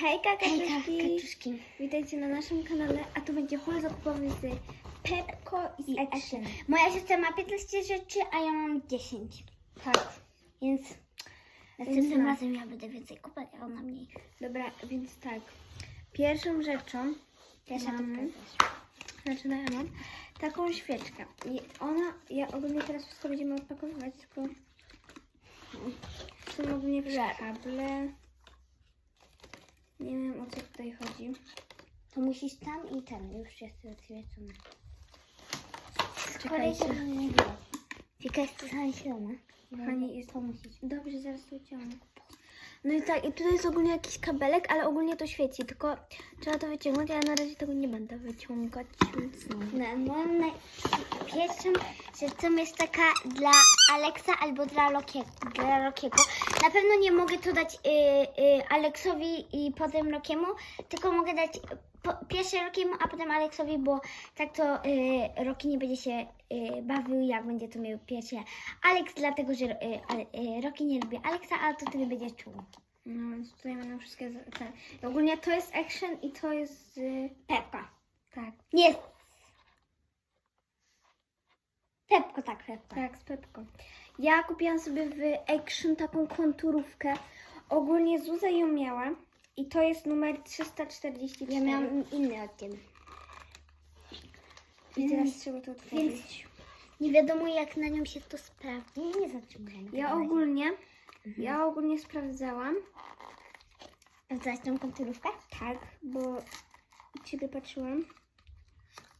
Hejka, Hejka, kaczuszki. kaczuszki. Witajcie na naszym kanale, a tu będzie haul zakupowy z Pepko i I Action. Action. Moja siostra ma 15 rzeczy, a ja mam 10. Tak. Więc następnym no. razem ja będę więcej kupować, a ona mniej. Dobra, więc tak. Pierwszą rzeczą Pierwsza Mamy. prezes. zaczynamy taką świeczkę. I ona, ja ogólnie teraz wszystko będziemy odpakowywać, tylko są ogólnie kable. Nie wiem o co tutaj chodzi. To musisz tam i ten, już jest otwierdzony. Czekajcie. Fika jest zasilona. Pani jest- to musisz. Dobrze, zaraz to wyciągnę. No i tak, i tutaj jest ogólnie jakiś kabelek, ale ogólnie to świeci, tylko trzeba to wyciągnąć, ale na razie tego nie będę wyciągać, więc no. No, moją naj... pierwszą rzeczą jest taka dla Aleksa albo dla, Lokie... dla Rokiego. Na pewno nie mogę to dać y, y, Aleksowi i potem Rokiemu, tylko mogę dać po, pierwsze Rokiemu, a potem Aleksowi, bo tak to y, Roki nie będzie się y, bawił, jak będzie to miał pierwsze Aleks, dlatego że y, y, Roki nie lubi Aleksa, a to tyle będzie czuł. No więc tutaj będą wszystkie, te. Ogólnie to jest action i to jest, y, Pepka. tak, Nie. Pepko, tak, Pepka. tak, z Pepką. Ja kupiłam sobie w action taką konturówkę, ogólnie Zuza ją miała i to jest numer 344. Ja miałam inny od ciebie. I teraz Mm, trzeba to otworzyć. Więc nie wiadomo jak na nią się to sprawdzi. Nie zatrzymujemy. Ja ogólnie, ja ogólnie sprawdzałam, Sprawdzałaś tą konturówkę? tak, bo ciebie patrzyłam.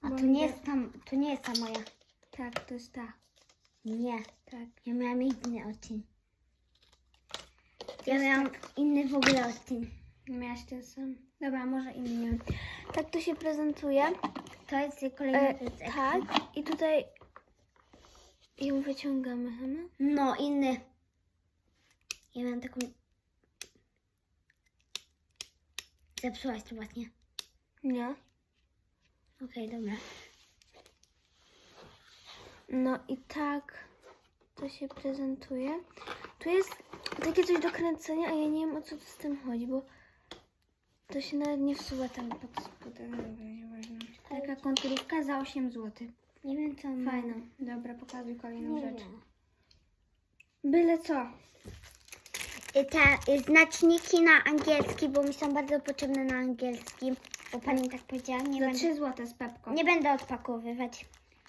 A Bo to nie jest tam, to nie jest ta moja. Tak, to jest ta. Nie. Tak. Ja miałam inny odcień. Ja miałam inny w ogóle odcień. Miałaś ten sam. Dobra, może inny. Tak to się prezentuje. To jest kolejny E, tak, i tutaj ją wyciągamy chyba. No, inny. Ja miałam taką... Zepsułaś to właśnie. Nie. Okej, dobra. No i tak to się prezentuje. Tu jest takie coś do kręcenia, a ja nie wiem o co z tym chodzi, bo to się nawet nie wsuwa tam pod spodem. Dobra, nieważne. Taka konturówka za 8 zł. Nie wiem co ona- Fajna. Dobra, pokazuj kolejną Nie rzecz. wiem. Byle co. Y, Te y, znaczniki na angielski, bo mi są bardzo potrzebne na angielski, bo pani tak powiedziała. Nie, Za będę, 3 zł z pepką. nie będę odpakowywać.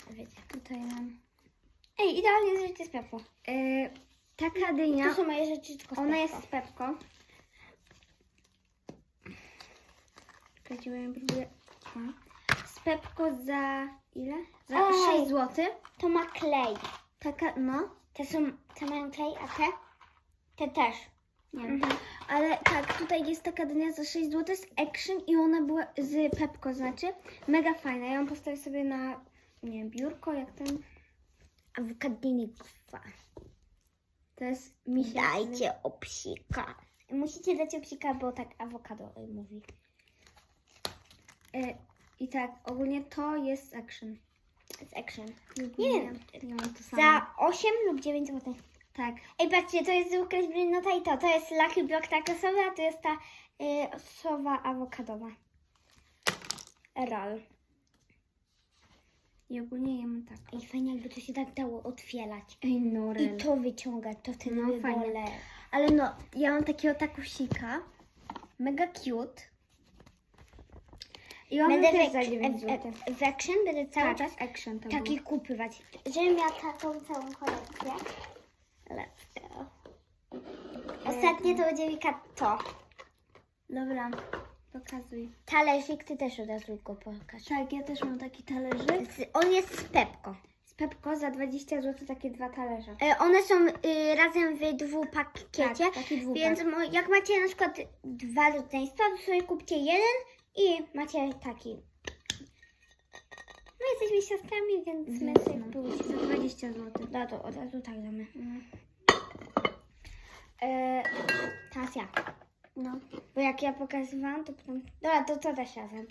Wiecie. Tutaj mam. Ej, idealnie życie z Pepką. Yy, taka dynia. To są moje rzeczy tylko z Ona jest z pepką. Ja próbuję. Z pepko za ile? Za Ej. 6 zł. To ma klej. Taka, no. Te są, te mają klej, a te? Te też. Nie wiem. Mhm. Ale tak, tutaj jest taka dynia za 6 zł z Action i ona była z Pepko, znaczy mega fajna. Ja ją postawię sobie na, nie wiem, biurko, jak ten. Awokadinikowa. To jest mi się Dajcie obsika. Musicie dać obsika, bo tak awokado y, mówi. Y, I tak, ogólnie to jest Action. Z action. Nie, wiem. Nie mam to samo. Za 8 lub 9 zł. Tak. Ej, patrzcie, to jest zwykła brynota i to. To jest Lucky Block takosowy, a to jest ta y, sowa awokadowa. Roll. I ogólnie jem tak. Ej, fajnie jakby to się tak dało otwierać. Ej, no, I to wyciągać, to wtedy No, fajnie. Ale no, ja mam takiego takusika. Mega cute. I mam Będę też w, za ak- 9 w, zł. w, w action będę cały Tak, czas action to taki było. kupywać. Żebym miała taką całą kolekcję. Let's go. Ostatnie to będzie Wika to. Dobra, pokazuj. Talerzyk, ty też od razu go pokaż. Tak, ja też mam taki talerzyk. Z- On jest z Pepko. Z Pepko za 20 zł takie dwa talerze. E, One są y, razem w dwupakiecie, Tak, taki dwupak. więc mo, jak macie na przykład dwa rodzeństwa, to sobie kupcie jeden i macie taki. My jesteśmy siostrami, więc my Więc sobie za 20 zł. No to od razu tak damy. Mm. E, Teraz ja. no, Bo jak ja pokazywałam, to potem... Dobra, to co też razem.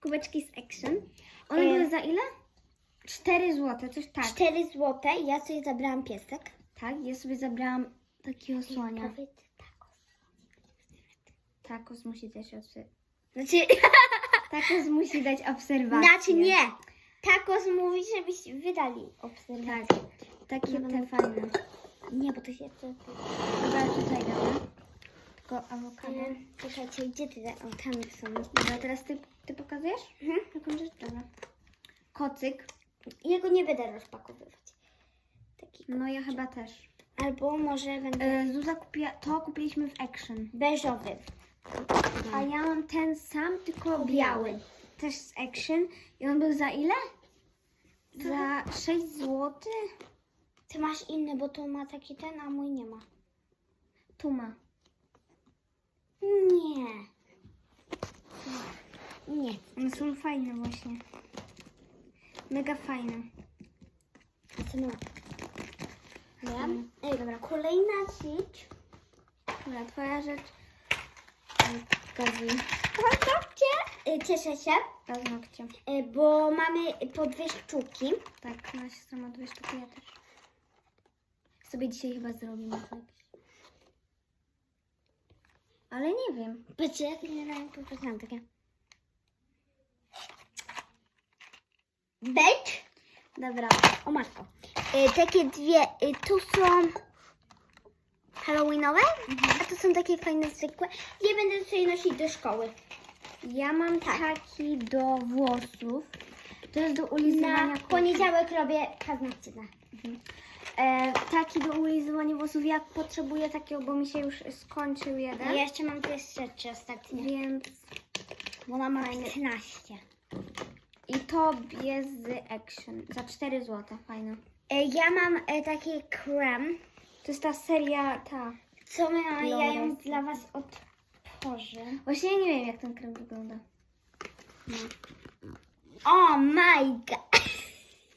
kubeczki z Action. One E, były za ile? 4 zł, coś tak. 4 złote, ja sobie zabrałam piesek. Tak, ja sobie zabrałam takiego słonia. Powiedz tak. Tacos musi też obserwować. Znaczy, Tacos musi dać obserwację. znaczy nie. Tacos mówi, żebyś wydali obserwację. Takie No, te no. fajne. Nie, bo to się... To, Dobra, tutaj damy. Tylko awokado. czekajcie, gdzie ty? O, tam są. Dobra, teraz ty, ty pokazujesz? Mhm. Jaką rzecz? Dobra. Kocyk. Ja go nie będę rozpakowywać. Taki. No ja chyba też. Albo może będę E, Zuza kupiła, to kupiliśmy w Action. beżowy. A ja mam ten sam, tylko Biały. Też z Action. I on był za ile? Za 6 zł? Ty masz inny, bo to ma taki ten, a mój nie ma. Tu ma. Nie. Nie. One są fajne właśnie. Mega fajne. A co? Dobra. Ej, dobra. Kolejna rzecz. Dobra, twoja rzecz. Gazuj. Patrzcie. Y, Cieszę się, Paznokcie. y, bo mamy po dwie sztuki. Tak, moja siostra ma dwie sztuki, ja też. Sobie dzisiaj chyba zrobimy jakieś. Ale nie wiem. Wiecie, jak generalnie poprosiłam takie. Becz. Dobra. O matko. Y, takie dwie, tu są halloweenowe, a tu są takie fajne zwykłe. Je będę sobie nosić do szkoły. Ja mam taki do włosów. To jest do ulizowania Na poniedziałek robię paznokcie. na- E, taki do ulizowania włosów. Ja potrzebuję takiego, bo mi się już skończył jeden. ja jeszcze mam dwie rzeczy ostatnie, Więc bo ona ma 15. i to jest z Action. Za 4 zł. Fajne. Y, Ja mam y, taki krem, To jest ta seria ta. co my mamy, ja ją dla Was otworzę. Właśnie ja nie wiem jak ten krem wygląda. Oh my god.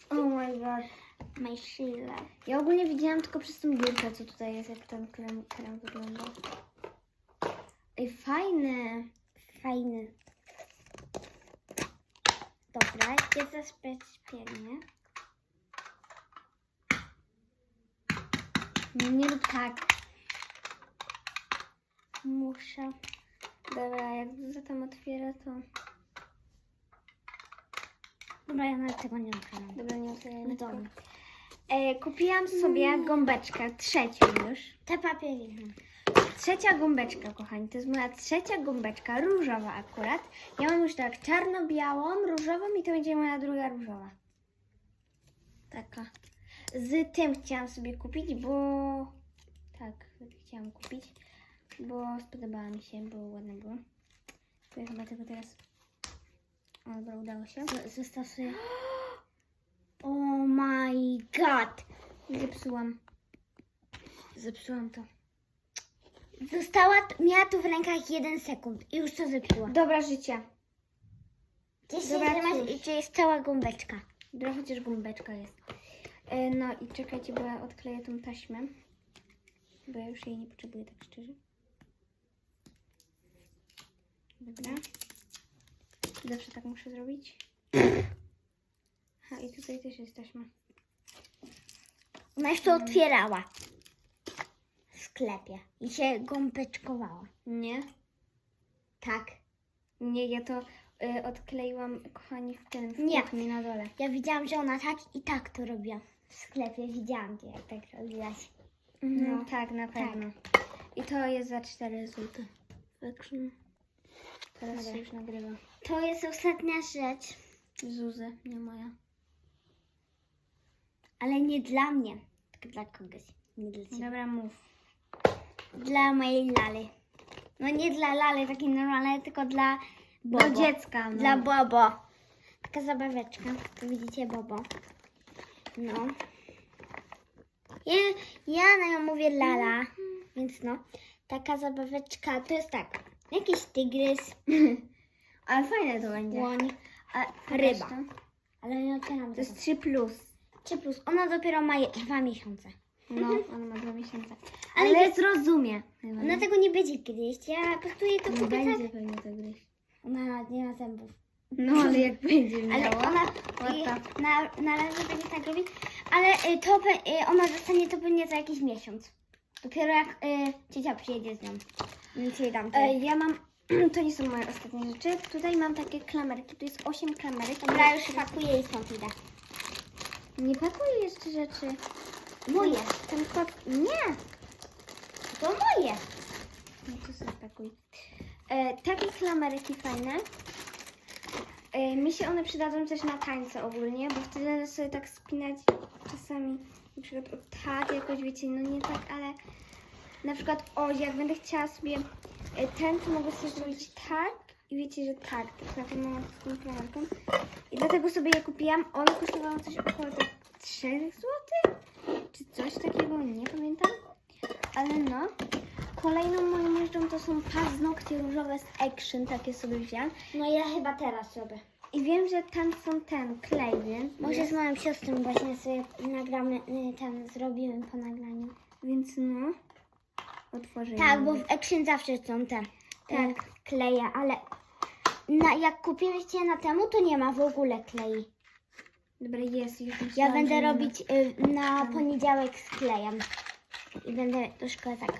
Oh my god. My Sheila. Ja ogólnie widziałam tylko przez tą biurkę, co tutaj jest, jak ten krem, krem wygląda. Ej, fajny. Fajny. Dobra, jest zabezpieczenie. Nie, nie rób tak. Muszę. Dobra, jak Zuza tam otwiera, to... Dobra, ja nawet tego nie otwieram. Dobra, nie otwieraj. No dobra. E, kupiłam sobie gąbeczkę, trzecią już. Te papiery. Trzecia gąbeczka, kochani, to jest moja trzecia gąbeczka, różowa akurat. Ja mam już tak czarno-białą, różową i to będzie moja druga różowa. Taka. Z tym chciałam sobie kupić, bo... Tak, chciałam kupić, bo spodobała mi się, bo ładne było. To ja chyba tego teraz... O, dobra, udało się. Zostaw sobie. Oh my god. Zepsułam. Zepsułam to. Została, miała tu w rękach jeden sekund i już to zepsuła. Dobra. Gdzieś Dobra, Dobra, czy jest cała gąbeczka. Dobra, chociaż gąbeczka jest. E, no i czekajcie, bo ja odkleję tą taśmę. Bo ja już jej nie potrzebuję, tak szczerze. Dobra. Zawsze tak muszę zrobić. Ha, i tutaj też jest taśma. Ona to otwierała. W sklepie. I się gąbeczkowała. Nie? Tak. Nie, ja to y, odkleiłam, kochani, w tym, w Nie. kuchni na dole. Ja widziałam, że ona tak i tak to robiła. W sklepie widziałam jak tak robiłaś. Mhm, No. tak, na pewno. I to jest za 4 zł. Action. Teraz Dobra. się już nagrywa. To jest ostatnia rzecz, Zuzy, nie moja. ale nie dla mnie, tylko dla kogoś. Nie dla ciebie. Dobra, mów. Dla mojej lali. No nie dla lali takiej normalnej, tylko dla Bobo. Do dziecka, no. Dla Bobo. Taka zabaweczka. Tu widzicie Bobo. No. Ja, ja na nią mówię Lala, więc no. Taka zabaweczka to jest tak. Jakiś tygrys, Ale fajne to będzie. łoń, A ryba. reszta? ale nie otwieram To tego. jest 3 plus. 3 plus. Ona dopiero ma je- dwa miesiące. No, ona ma 2 miesiące. Ale Ale, jest- zrozumie. Ona tego nie będzie gryźć. Ja po prostu jej to nie kupię będzie tak. pewnie to gryźć. Ona nie ma zębów. No, ale jak będzie Ale miała. ona i, the- na, na razie będzie tak robić, ale y, to pe- y, ona dostanie to pewnie za jakiś miesiąc. Dopiero jak y, ciocia przyjedzie z nią. Więc jej dam. E, ja mam, to nie są moje ostatnie rzeczy. Tutaj mam takie klamerki, tu jest 8 klamerek. Dobra, już pakuję i stąd idę. Nie pakuję jeszcze rzeczy. Moje. Ten kot, nie. To moje. No to sobie pakuj. E, takie klamerki fajne. E, mi się one przydadzą też na tańce ogólnie, bo wtedy sobie tak spinać czasami na przykład o tak jakoś, wiecie, no nie tak, ale na przykład o, jak będę chciała sobie e, ten, to mogę sobie zrobić tak i wiecie, że tak, tak na pewno mam z tą. I dlatego sobie je kupiłam. One kosztowały coś około tak 3 zł, czy coś takiego, nie pamiętam. Ale no. Kolejną moją rzeczą to są paznokcie różowe z Action, takie sobie wziąłem. No ja chyba teraz robię. I wiem, że tam są ten klej, więc, Może z moją siostrą właśnie sobie nagramy, y, ten zrobimy po nagraniu. więc no. Otworzę Tak, bo w Action zawsze są te Tak. tak. kleje, ale na, jak kupiliście na temu, to nie ma w ogóle klei. Dobra, jest już. Ja myślałam, będę że nie ma. robić y, na poniedziałek z klejem. I będę troszkę tak.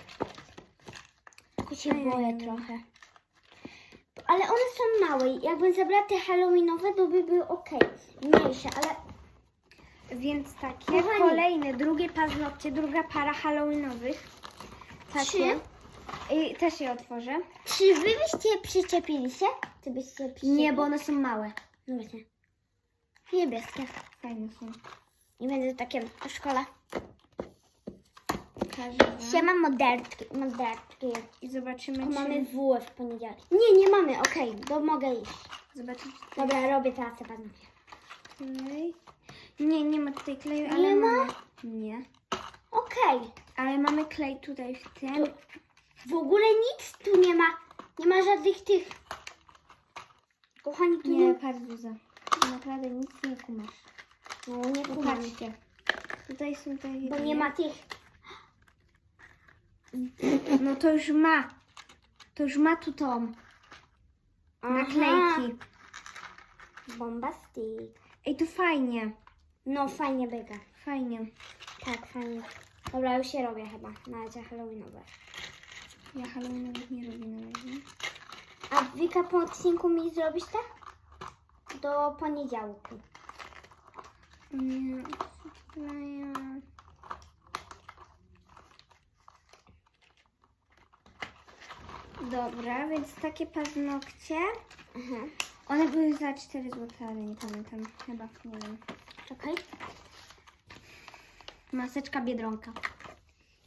Tylko się boję trochę. Ale one są małe. Jakbym zabrała te halloweenowe, to by były ok. Mniejsze, ale Więc takie, Kochani. kolejne, drugie paznokcie, druga para halloweenowych. Takie. I też je otworzę. czy wy byście przyczepili się? Czy byście przyczepili? Nie, bo one są małe. No właśnie. Niebieskie. Fajne są. I będzie takie w szkole. Pokażę. Siema modertki. modertki. I zobaczymy, czy... mamy WF w poniedziałek. Nie, nie mamy. Okej, to mogę iść. Zobaczyć Dobra, robię teraz te paznokcie. klej. Nie, nie ma tutaj kleju, Nie ale ma? mamy. Nie. Okej. Ale mamy klej tutaj w tym. W ogóle nic tu nie ma. Nie ma żadnych tych. Kochani, tu nie, Nie. Ty Naprawdę nic nie kumasz. No nie Bo kumam. Tutaj są te Bo nie ma tych. No to już ma. To już ma tu tą naklejki. Bombastic. Ej, to fajnie. No fajnie byga. Fajnie. Tak, fajnie. Dobra, już się robię chyba. Na razie halloweenowe. Ja Halloweenowych nie robię na razie. A Wika po odcinku mi zrobisz tak? Do poniedziałku. Nie. Dobra, więc takie paznokcie. Mhm. One były za 4 zł, ale nie pamiętam. Chyba, nie wiem. Czekaj. Maseczka Biedronka.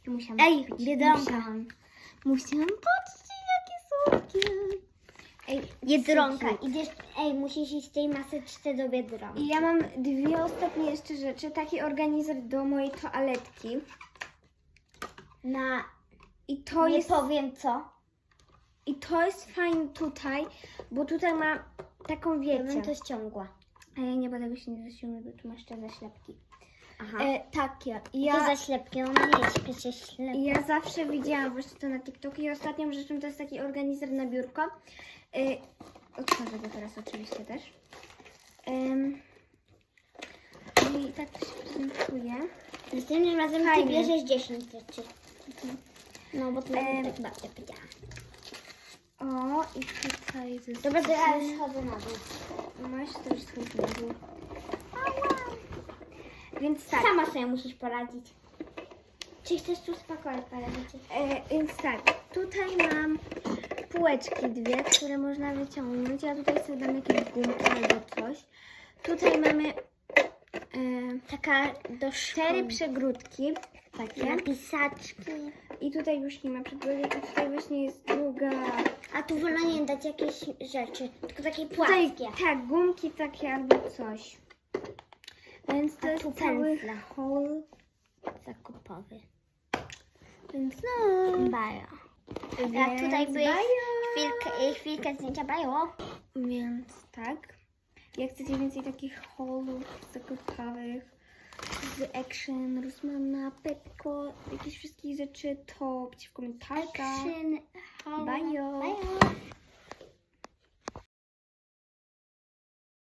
Musiałam Ej, kupić. Biedronka. Musiałam. Musiałam. Patrzcie, jakie słodkie. Ej, Biedronka. Idziesz, ej, musisz iść z tej maseczce do Biedronki. I ja mam dwie ostatnie jeszcze rzeczy. Taki organizer do mojej toaletki. Na, I to nie jest... powiem co. I to jest fajne tutaj, bo tutaj ma taką Ja wiecie. bym to ściągła. A ja nie będę się nie zaściągnąć, bo tu masz te zaślepki. Aha. E, takie. I Ja... ja, Te zaślepki, nie jest przecież ślepia. i ja zawsze widziałam właśnie to na TikToku i ostatnią rzeczą to jest taki organizer na biurko. E, otworzę go teraz oczywiście też. I tak to się prezentuje. Następnym razem ty Fajnie. bierzesz 10 rzeczy. No, bo to Em. tak babcia powiedziała. O, i tutaj ze Dobra, to ja już chodzę na dół. Masz też swój dół. Więc tak. Sama sobie musisz poradzić. Czy chcesz tu spakować parę rzeczy? E, więc tak, tutaj mam półeczki dwie, które można wyciągnąć. Ja tutaj sobie dam jakieś gumki albo coś. Tutaj mamy e, Taka do cztery przegródki takie. Napisaczki. I tutaj już nie ma przegródek. I tutaj właśnie jest druga. A tu wolno nie dać jakieś rzeczy, tylko takie Tutaj płaskie. tak, gumki takie albo coś. Więc to A jest cały haul. Zakupowy. Więc no. Bajo. A tutaj były bajo. chwilkę, chwilkę zdjęcia bajo. Więc tak. Jak chcecie więcej takich haulów zakupowych z Action, Rusmana, Pepko, jakieś wszystkich rzeczy, to piszcie w komentarzach. Action. Bajo. Bajo.